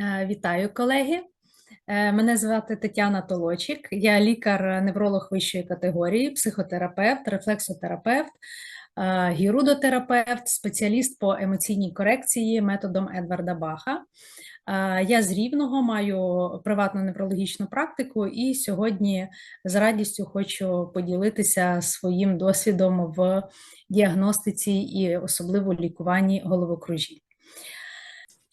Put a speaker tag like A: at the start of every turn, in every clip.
A: Е, Вітаю, колеги. Е, Мене звати Тетяна Толочик. Я лікар-невролог вищої категорії, психотерапевт, рефлексотерапевт, е, гірудотерапевт, спеціаліст по емоційній корекції методом Едварда Баха. Я з Рівного маю приватну неврологічну практику і сьогодні з радістю хочу поділитися своїм досвідом в діагностиці і особливо лікуванні головокружінь.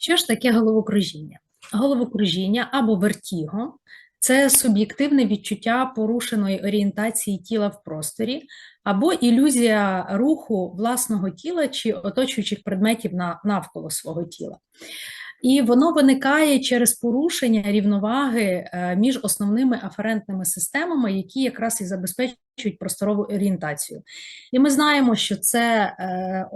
A: Що ж таке головокружіння? Головокружіння або вертіго це суб'єктивне відчуття порушеної орієнтації тіла в просторі, або ілюзія руху власного тіла чи оточуючих предметів навколо свого тіла. І воно виникає через порушення рівноваги е, між основними аферентними системами, які якраз і забезпечують просторову орієнтацію. І ми знаємо, що це е,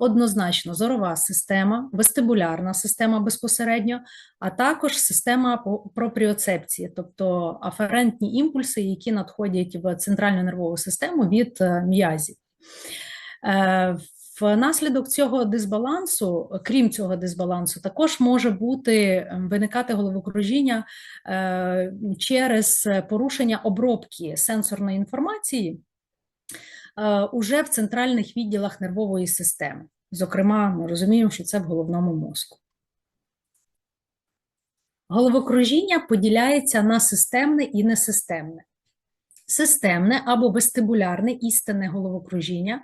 A: однозначно зорова система, вестибулярна система безпосередньо, а також система пропріоцепції, тобто аферентні імпульси, які надходять в центральну нервову систему від е, м'язів. Внаслідок цього дисбалансу, крім цього дисбалансу, також може бути ем, виникати головокружіння е, через порушення обробки сенсорної інформації е, уже в центральних відділах нервової системи. Зокрема, ми розуміємо, що це в головному мозку. Головокружіння поділяється на системне і несистемне. Системне або вестибулярне істинне головокружіння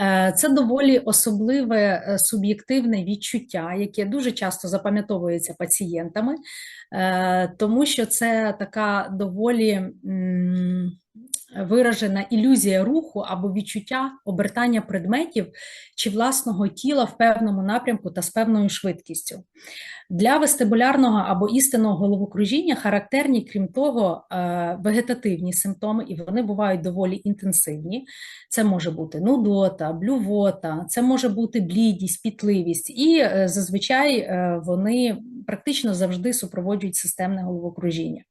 A: Е, це доволі особливе е, суб'єктивне відчуття, яке дуже часто запам'ятовується пацієнтами, е, тому що це така доволі виражена ілюзія руху або відчуття обертання предметів чи власного тіла в певному напрямку та з певною швидкістю. Для вестибулярного або істинного головокружіння характерні, крім того, е, вегетативні симптоми, і вони бувають доволі інтенсивні. Це може бути нудота, блювота, це може бути блідість, пітливість, і е, зазвичай е, вони практично завжди супроводжують системне головокружіння.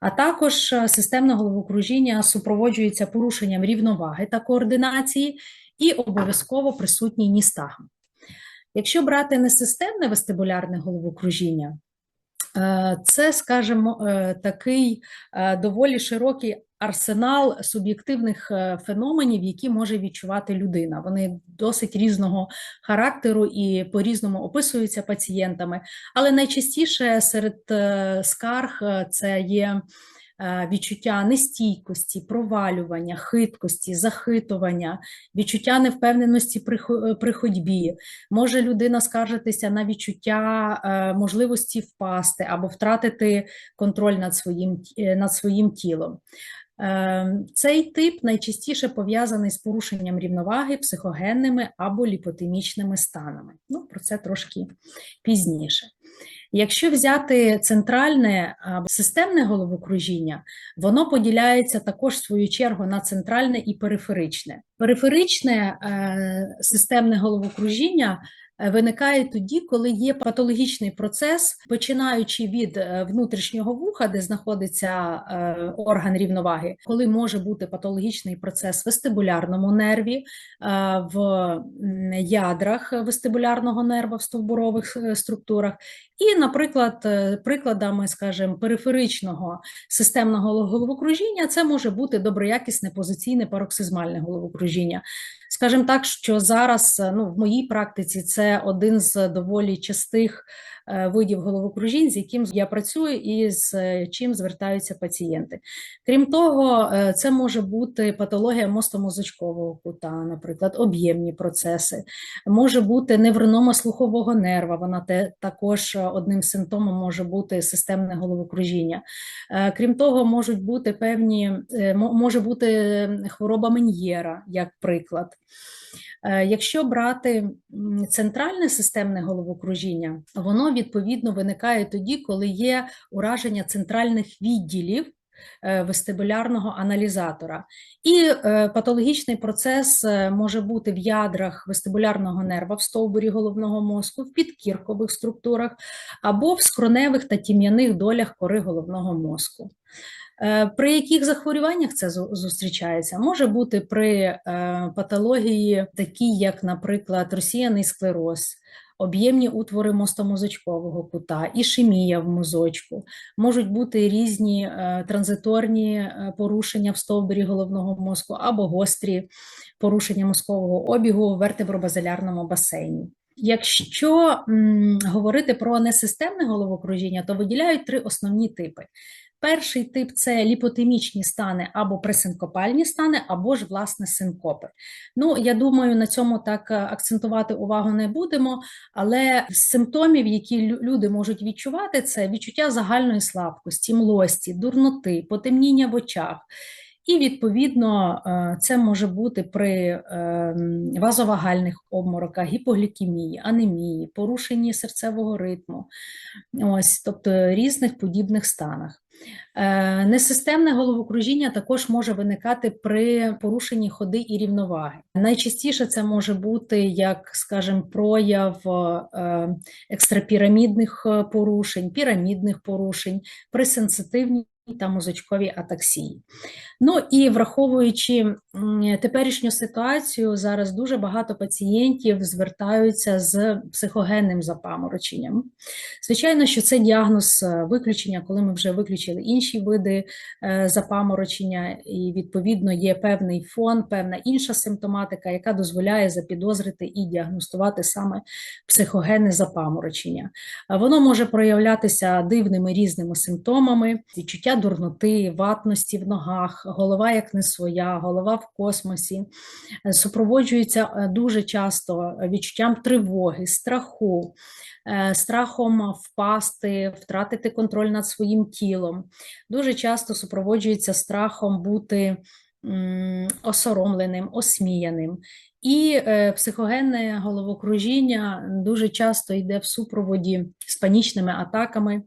A: А також системне головокружіння супроводжується порушенням рівноваги та координації, і обов'язково присутній ністагм. Якщо брати несистемне вестибулярне головокружіння, е, це, скажімо, е, такий е, доволі широкий арсенал суб'єктивних феноменів, які може відчувати людина. Вони досить різного характеру і по-різному описуються пацієнтами, але найчастіше серед скарг це є. Е, відчуття нестійкості, провалювання, хиткості, захитування, відчуття невпевненості при ходьбі. Може людина скаржитися на відчуття е, можливості впасти або втратити контроль над своїм, е, над своїм тілом. Цей тип найчастіше пов'язаний з порушенням рівноваги, психогенними або ліпотемічними станами. Ну, Про це трошки пізніше. Якщо взяти центральне або системне головокружіння, воно поділяється також в свою чергу на центральне і периферичне. Периферичне е, системне головокружіння виникає тоді, коли є патологічний процес, починаючи від е, внутрішнього вуха, де знаходиться е, орган рівноваги, коли може бути патологічний процес в вестибулярному нерві, в ядрах вестибулярного нерва в стовбурових структурах, і, наприклад, прикладами, скажімо, периферичного системного головокружіння, це може бути доброякісне позиційне пароксизмальне головокружіння. Скажімо так, що зараз ну, в моїй практиці це один з доволі частих Е, видів головокружінь, з яким я працюю і з е, чим звертаються пацієнти. Крім того, е, це може бути патологія мостомозочкового кута, наприклад, об'ємні процеси, може бути невронома слухового нерва, вона те, також одним симптомом може бути системне головокружіння. Крім того, можуть бути певні, може бути хвороба Мен'єра, як приклад. Е, якщо брати центральне системне головокружіння, воно відповідно виникає тоді, коли є ураження центральних відділів. Е, вестибулярного аналізатора. І е, патологічний процес може бути в ядрах вестибулярного нерва в стовбурі головного мозку, в підкіркових структурах або в скроневих та тім'яних долях кори головного мозку. Е, при яких захворюваннях це зустрічається? Може бути при е, патології, такі як, наприклад, росіяний склероз, об'ємні утвори мостомозочкового кута, ішемія в мозочку, можуть бути різні е, транзиторні е, порушення в стовбурі головного мозку або гострі порушення мозкового обігу в вертебробазилярному басейні. Якщо м, говорити про несистемне головокружіння, то виділяють три основні типи. Перший тип це ліпотемічні стани або пресинкопальні стани, або ж власне синкопи. Ну, я думаю, на цьому так е, акцентувати увагу не будемо, але з симптомів, які люди можуть відчувати, це відчуття загальної слабкості, млості, дурноти, потемніння в очах. І, відповідно, е, це може бути при ем, вазовагальних обмороках, гіпоглікемії, анемії, порушенні серцевого ритму, ось, тобто різних подібних станах. Е, несистемне головокружіння також може виникати при порушенні ходи і рівноваги. Найчастіше це може бути, як, скажімо, прояв е, екстрапірамідних порушень, пірамідних порушень, при сенситивній та мозочковій атаксії. Ну і враховуючи теперішню ситуацію, зараз дуже багато пацієнтів звертаються з психогенним запамороченням. Звичайно, що це діагноз е, виключення, коли ми вже виключили інші види е, запаморочення, і відповідно є певний фон, певна інша симптоматика, яка дозволяє запідозрити і діагностувати саме психогенне запаморочення. Воно може проявлятися дивними різними симптомами, відчуття дурноти, ватності в ногах голова як не своя, голова в космосі, е, супроводжується е, дуже часто відчуттям тривоги, страху, е, страхом впасти, втратити контроль над своїм тілом. Дуже часто супроводжується страхом бути осоромленим, осміяним. І психогенне головокружіння дуже часто йде в супроводі з панічними атаками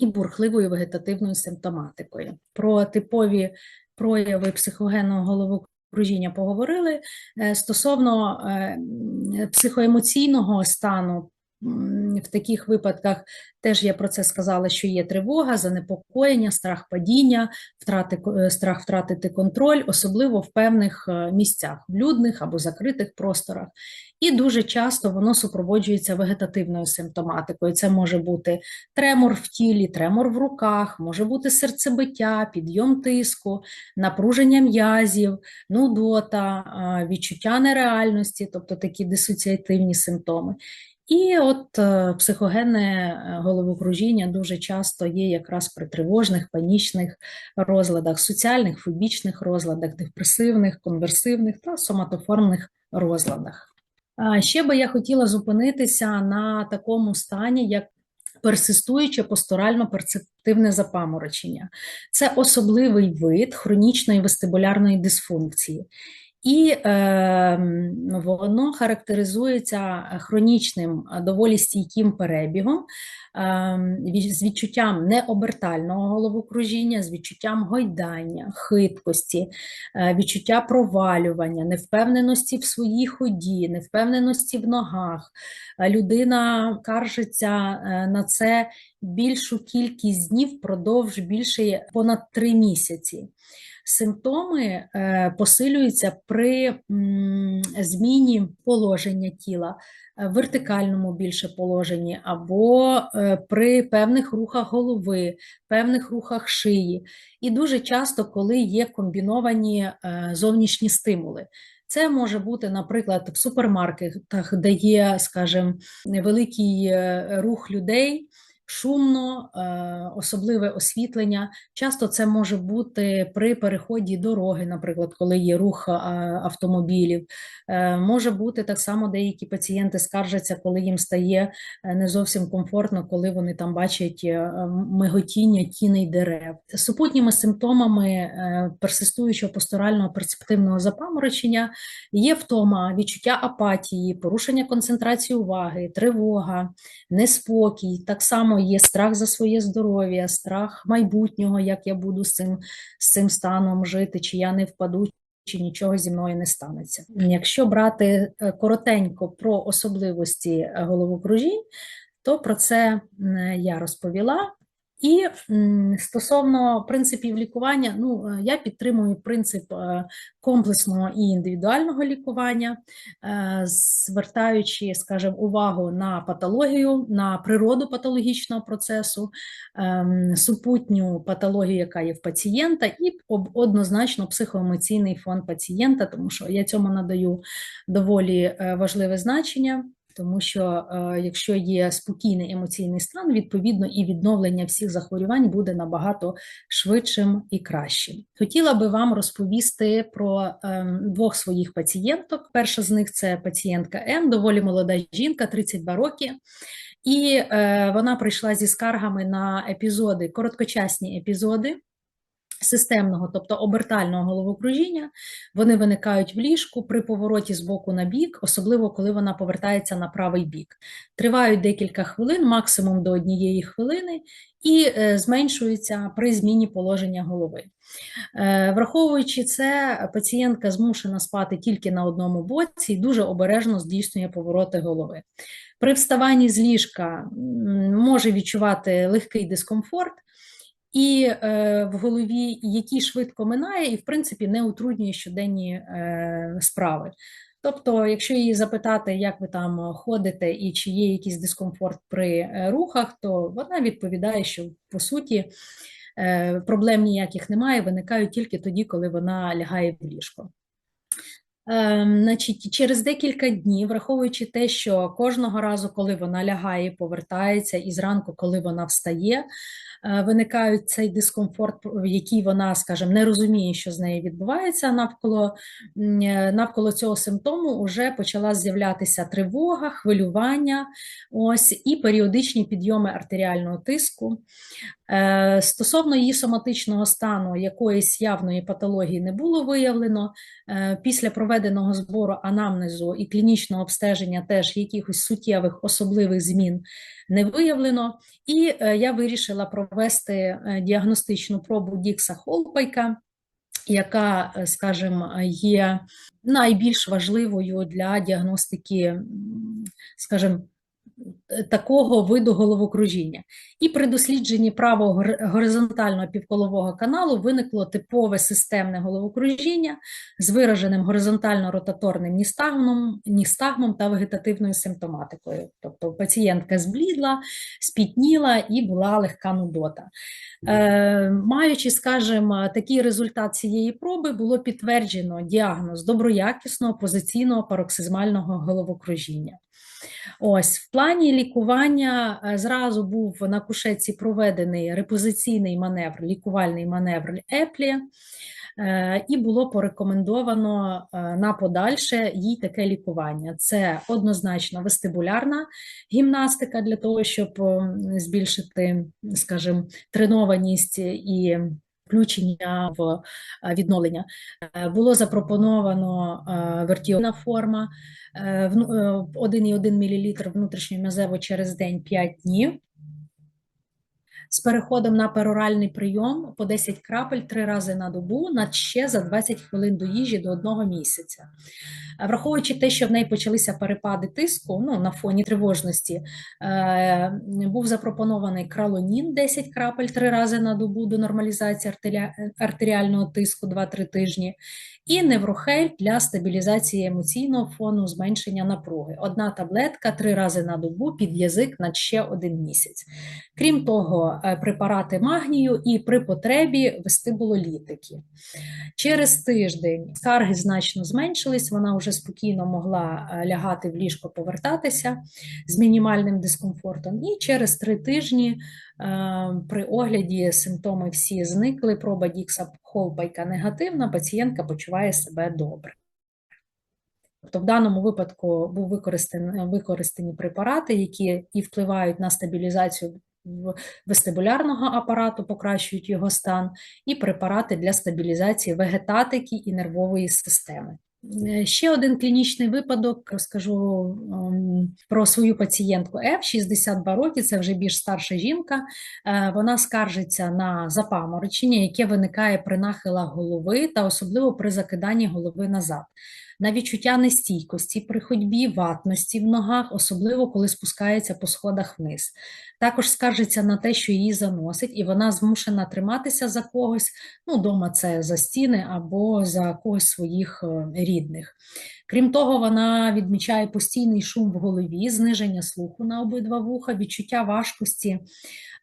A: і бурхливою вегетативною симптоматикою. Про типові прояви психогенного головокружіння поговорили. Е, стосовно е, психоемоційного стану в таких випадках теж я про це сказала, що є тривога, занепокоєння, страх падіння, втрати, е, страх втратити контроль, особливо в певних е, місцях, в людних або закритих просторах. І дуже часто воно супроводжується вегетативною симптоматикою. Це може бути тремор в тілі, тремор в руках, може бути серцебиття, підйом тиску, напруження м'язів, нудота, відчуття нереальності, тобто такі дисоціативні симптоми. І от е, психогенне е, головокружіння дуже часто є якраз при тривожних, панічних розладах, соціальних, фобічних розладах, депресивних, конверсивних та соматоформних розладах. Ще би я хотіла зупинитися на такому стані, як персистуюче посторально-перцептивне запаморочення. Це особливий вид хронічної вестибулярної дисфункції. І е, воно характеризується хронічним доволі стійким перебігом, е, з відчуттям необертального головокружіння, з відчуттям гойдання, хиткості, е, відчуття провалювання, невпевненості в своїй ході, невпевненості в ногах. Людина каржиться е, на це більшу кількість днів впродовж більше понад три місяці симптоми е, посилюються при зміні положення тіла, е, вертикальному більше положенні, або е, при певних рухах голови, певних рухах шиї. І дуже часто, коли є комбіновані зовнішні стимули. Це може бути, наприклад, в супермаркетах, де є, скажімо, невеликий рух людей шумно, е, особливе освітлення. Часто це може бути при переході дороги, наприклад, коли є рух е, автомобілів. Е, може бути так само, деякі пацієнти скаржаться, коли їм стає не зовсім комфортно, коли вони там бачать миготіння тіней дерев. Супутніми симптомами персистуючого постурального перцептивного запаморочення є втома, відчуття апатії, порушення концентрації уваги, тривога, неспокій. Так само є страх за своє здоров'я, страх майбутнього, як я буду з цим, з цим станом жити, чи я не впаду. Чи нічого зі мною не станеться. Якщо брати е, коротенько про особливості головокружінь, то про це я розповіла. І стосовно принципів лікування, ну е, я підтримую принцип е, комплексного і індивідуального лікування, е, звертаючи, скажімо, увагу на патологію, на природу патологічного процесу, ем, супутню патологію, яка є в пацієнта, і однозначно психоемоційний фон пацієнта, тому що я цьому надаю доволі важливе значення. Тому що е, якщо є спокійний емоційний стан, відповідно і відновлення всіх захворювань буде набагато швидшим і кращим. Хотіла би вам розповісти про е, двох своїх пацієнток. Перша з них це пацієнтка М, доволі молода жінка, 32 роки. І е, вона прийшла зі скаргами на епізоди, короткочасні епізоди системного, тобто обертального головокружіння, вони виникають в ліжку при повороті з боку на бік, особливо коли вона повертається на правий бік. Тривають декілька хвилин, максимум до однієї хвилини, і е, зменшуються при зміні положення голови. Е, Враховуючи це, пацієнтка змушена спати тільки на одному боці і дуже обережно здійснює повороти голови. При вставанні з ліжка може відчувати легкий дискомфорт, і е, в голові, який швидко минає, і в принципі не утруднює щоденні е, справи. Тобто, якщо її запитати, як ви там ходите і чи є якийсь дискомфорт при е, рухах, то вона відповідає, що по суті е, проблем ніяких немає, виникають тільки тоді, коли вона лягає в ліжко. Ем, Значить, через декілька днів, враховуючи те, що кожного разу, коли вона лягає, повертається, і зранку, коли вона встає, е, виникають цей дискомфорт, який вона, скажімо, не розуміє, що з нею відбувається навколо е, навколо цього симптому, вже почала з'являтися тривога, хвилювання, ось і періодичні підйоми артеріального тиску. Е, Стосовно її соматичного стану, якоїсь явної патології не було виявлено. Е, Після проведеного збору анамнезу і клінічного обстеження теж якихось суттєвих особливих змін не виявлено. І е, я вирішила провести діагностичну пробу Дікса Холпайка, яка, скажімо, є найбільш важливою для діагностики, скажімо, такого виду головокружіння. І при дослідженні правого горизонтального півколового каналу виникло типове системне головокружіння з вираженим горизонтально-ротаторним ністагмом, ністагмом та вегетативною симптоматикою. Тобто пацієнтка зблідла, спітніла і була легка нудота. Е, маючи, скажімо, такий результат цієї проби, було підтверджено діагноз доброякісного позиційного пароксизмального головокружіння. Ось в плані лікування е, зразу був на кушетці проведений репозиційний маневр, лікувальний маневр Еплі, е, і було порекомендовано е, на подальше їй таке лікування. Це однозначно вестибулярна гімнастика для того, щоб збільшити, скажімо, тренованість і включення в е, відновлення. Е, Було запропоновано вертіона форма е, вну- е, 1,1 мл внутрішньом'язево через день 5 днів. З переходом на пероральний прийом по 10 крапель 3 рази на добу на ще за 20 хвилин до їжі до одного місяця. Е, Враховуючи те, що в неї почалися перепади тиску ну, на фоні тривожності, е, був запропонований кралонін 10 крапель 3 рази на добу до нормалізації артеріа- артеріального тиску 2-3 тижні, і неврохель для стабілізації емоційного фону, зменшення напруги. Одна таблетка 3 рази на добу під язик на ще один місяць. Крім того, препарати магнію і при потребі вестибулолітики. Через тиждень скарги значно зменшились, вона вже спокійно могла е, лягати в ліжко, повертатися з мінімальним дискомфортом. І через три тижні е, при огляді симптоми всі зникли, проба Дікса Холбайка негативна, пацієнтка почуває себе добре. Тобто в даному випадку був використані, використані препарати, які і впливають на стабілізацію вестибулярного апарату, покращують його стан, і препарати для стабілізації вегетатики і нервової системи. Е, Ще один клінічний випадок розкажу ем, про свою пацієнтку F, 62 роки, це вже більш старша жінка. Е, Вона скаржиться на запаморочення, яке виникає при нахилах голови та особливо при закиданні голови назад. На відчуття нестійкості при ходьбі, ватності в ногах, особливо коли спускається по сходах вниз. Також скаржиться на те, що її заносить, і вона змушена триматися за когось, ну, дома це за стіни або за когось своїх е, рідних. Крім того, вона відмічає постійний шум в голові, зниження слуху на обидва вуха, відчуття важкості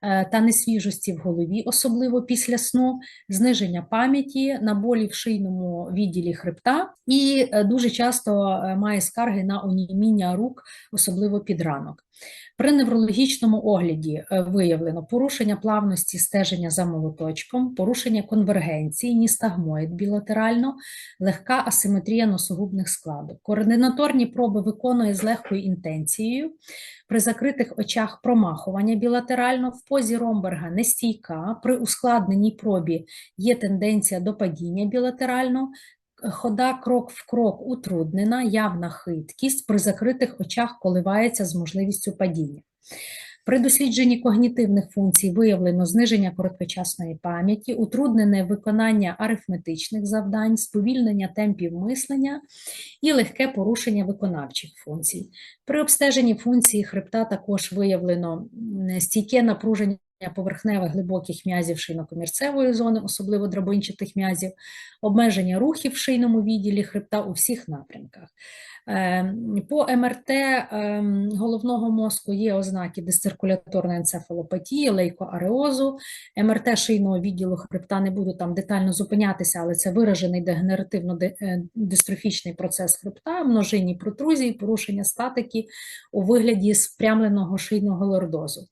A: та несвіжості в голові, особливо після сну, зниження пам'яті на болі в шийному відділі хребта, і е, дуже часто е, має скарги на оніміння рук, особливо під ранок. При неврологічному огляді виявлено порушення плавності стеження за молоточком, порушення конвергенції, ністагмоїд білатерально, легка асиметрія носогубних складок. Координаторні проби виконує з легкою інтенцією. При закритих очах промахування білатерально, в позі Ромберга нестійка, при ускладненій пробі є тенденція до падіння білатерально, хода крок в крок утруднена, явна хиткість, при закритих очах коливається з можливістю падіння. При дослідженні когнітивних функцій виявлено зниження короткочасної пам'яті, утруднене виконання арифметичних завдань, сповільнення темпів мислення і легке порушення виконавчих функцій. При обстеженні функції хребта також виявлено стійке напруження поверхневих глибоких м'язів шийно-комірцевої зони, особливо драбинчатих м'язів, обмеження рухів в шийному відділі хребта у всіх напрямках. Ем, по МРТ ем, головного мозку є ознаки дисциркуляторної енцефалопатії, лейкоареозу, МРТ шийного відділу хребта не буду там детально зупинятися, але це виражений дегенеративно-дистрофічний процес хребта, множинні протрузії, порушення статики у вигляді спрямленого шийного лордозу.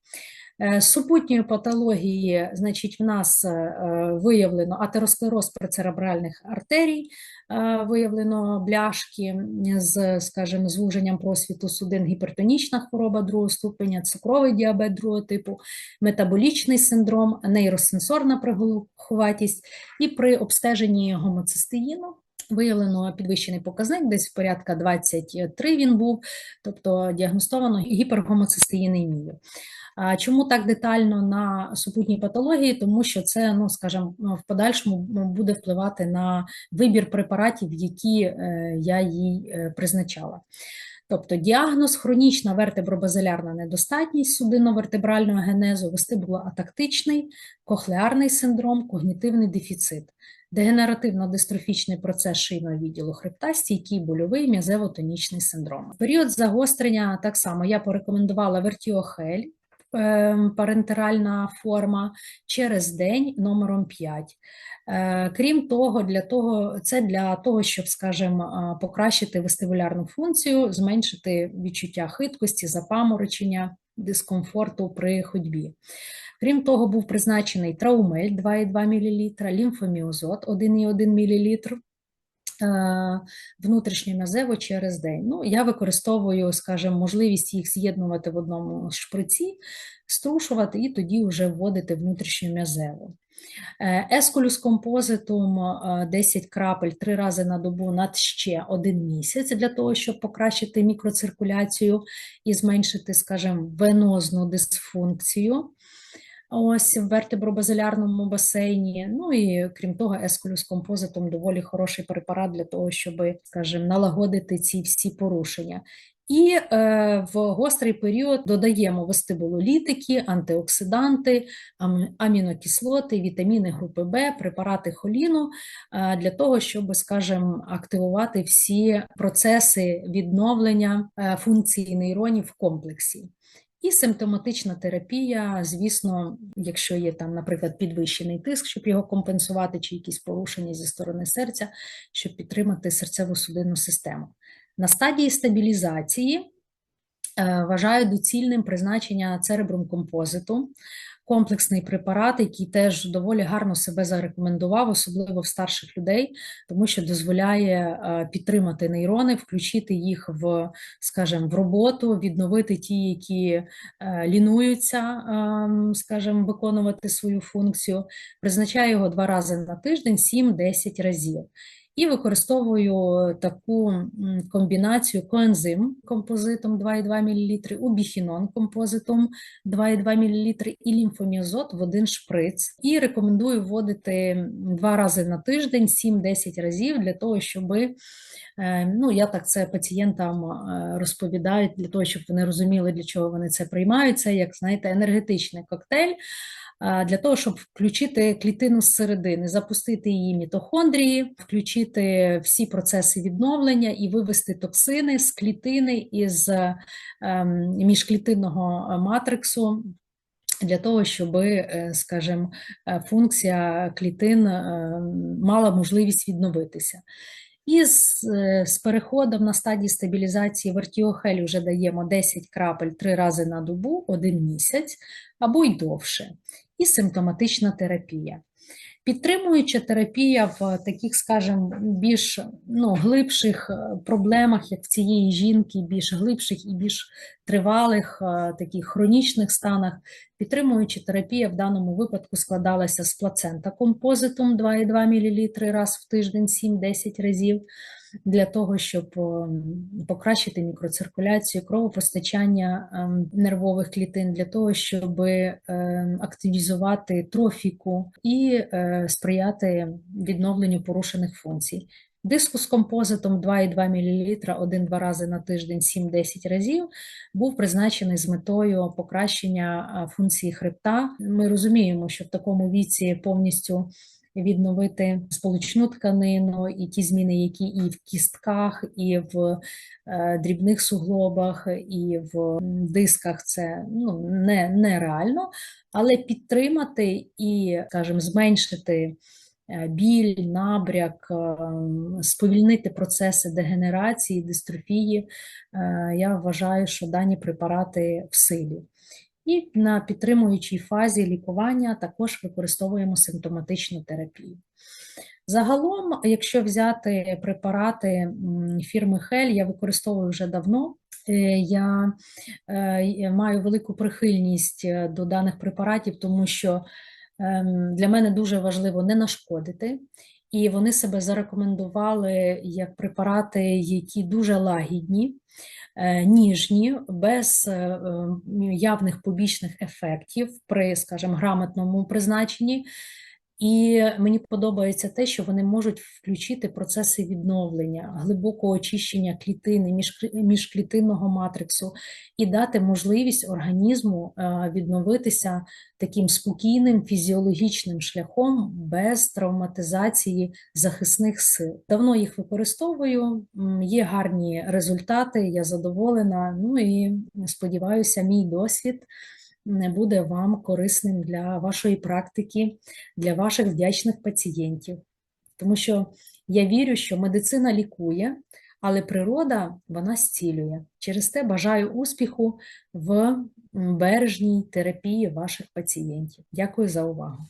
A: Е, супутньої патології, значить, в нас е, виявлено атеросклероз прецеребральних артерій, е, виявлено бляшки з, скажімо, звуженням просвіту судин, гіпертонічна хвороба другого ступеня, цукровий діабет другого типу, метаболічний синдром, нейросенсорна приголухуватість і при обстеженні гомоцистеїну. Виявлено підвищений показник, десь порядка 23 він був, тобто діагностовано гіпергомоцистеїнемію. Чому так детально на супутній патології? Тому що це, ну скажімо, в подальшому буде впливати на вибір препаратів, які е, я їй е, призначала. Тобто діагноз хронічна вертебробазилярна недостатність судинно-вертебрального генезу, вестибулоатактичний, кохлеарний синдром, когнітивний дефіцит, дегенеративно-дистрофічний процес шийного відділу хребта, стійкий больовий м'язево-тонічний синдром. Період загострення так само я порекомендувала вертіохель, парентеральна форма через день номером 5. Е, крім того, для того, це для того, щоб, скажімо, покращити вестибулярну функцію, зменшити відчуття хиткості, запаморочення, дискомфорту при ходьбі. Крім того, був призначений траумель 2,2 мл, лімфоміозот 1,1 мл, Е, внутрішньом'язево через день. Ну, Я використовую, скажімо, можливість їх з'єднувати в одному шприці, струшувати і тоді вже вводити внутрішньом'язево. Е, ескулюс композитум 10 е, крапель 3 рази на добу над ще один місяць для того, щоб покращити мікроциркуляцію і зменшити, скажімо, венозну дисфункцію ось в вертебробазилярному басейні. Ну і крім того, ескулюс композитом доволі хороший препарат для того, щоб, скажімо, налагодити ці всі порушення. І е, в гострий період додаємо вестибулолітики, антиоксиданти, амінокислоти, вітаміни групи Б, препарати холіну е, для того, щоб, скажімо, активувати всі процеси відновлення е, функції нейронів в комплексі. І симптоматична терапія, звісно, якщо є там, наприклад, підвищений тиск, щоб його компенсувати, чи якісь порушення зі сторони серця, щоб підтримати серцево судинну систему. На стадії стабілізації е, вважаю доцільним призначення церебрум композиту комплексний препарат, який теж доволі гарно себе зарекомендував, особливо в старших людей, тому що дозволяє е, підтримати нейрони, включити їх в, скажімо, в роботу, відновити ті, які е, лінуються, ем, скажімо, виконувати свою функцію. Призначаю його два рази на тиждень, 7-10 разів. І використовую таку комбінацію коензим композитом 2,2 мл, убіхінон композитом 2,2 мл і лімфоміазот в один шприц. І рекомендую вводити два рази на тиждень, 7-10 разів для того, щоб Е, Ну, я так це пацієнтам е, розповідаю для того, щоб вони розуміли, для чого вони це приймають. Це як знаєте, енергетичний коктейль. Е, Для того, щоб включити клітину зсередини, запустити її мітохондрії, включити всі процеси відновлення і вивести токсини з клітини із ем, міжклітинного матриксу для того, щоб, скажімо, е, функція клітин е, мала можливість відновитися. І з, е, з переходом на стадії стабілізації вертіохель вже даємо 10 крапель 3 рази на добу, 1 місяць або й довше. І симптоматична терапія. Підтримуюча терапія в таких, скажімо, більш ну, глибших е, проблемах, як в цієї жінки, більш глибших і більш тривалих, е, таких хронічних станах, підтримуюча терапія в даному випадку складалася з плацента композитом 2,2 мл раз в тиждень, 7-10 разів для того, щоб покращити мікроциркуляцію, кровопостачання ем, нервових клітин, для того, щоб ем, активізувати трофіку і е, сприяти відновленню порушених функцій. Диску з композитом 2,2 мл один-два рази на тиждень 7-10 разів був призначений з метою покращення функції хребта. Ми розуміємо, що в такому віці повністю відновити сполучну тканину, і ті зміни, які і в кістках, і в е, дрібних суглобах, і в дисках це ну, не, нереально, але підтримати і, скажімо, зменшити. Е, біль, набряк, е, сповільнити процеси дегенерації, дистрофії, я вважаю, що дані препарати в силі. І на підтримуючій фазі лікування також використовуємо симптоматичну терапію. Загалом, якщо взяти препарати фірми Хель, я використовую вже давно. Е, я е, маю велику прихильність е, до даних препаратів, тому що ем, для мене дуже важливо не нашкодити. І вони себе зарекомендували як препарати, які дуже лагідні, Е, ніжні, без е, е, явних побічних ефектів при, скажімо, грамотному призначенні. І мені подобається те, що вони можуть включити процеси відновлення, глибокого очищення клітини, міжклітинного матриксу і дати можливість організму е, відновитися таким спокійним фізіологічним шляхом без травматизації захисних сил. Давно їх використовую, є гарні результати, я задоволена. Ну і сподіваюся, мій досвід не буде вам корисним для вашої практики, для ваших вдячних пацієнтів. Тому що я вірю, що медицина лікує, але природа вона зцілює. Через те бажаю успіху в бережній терапії ваших пацієнтів. Дякую за увагу.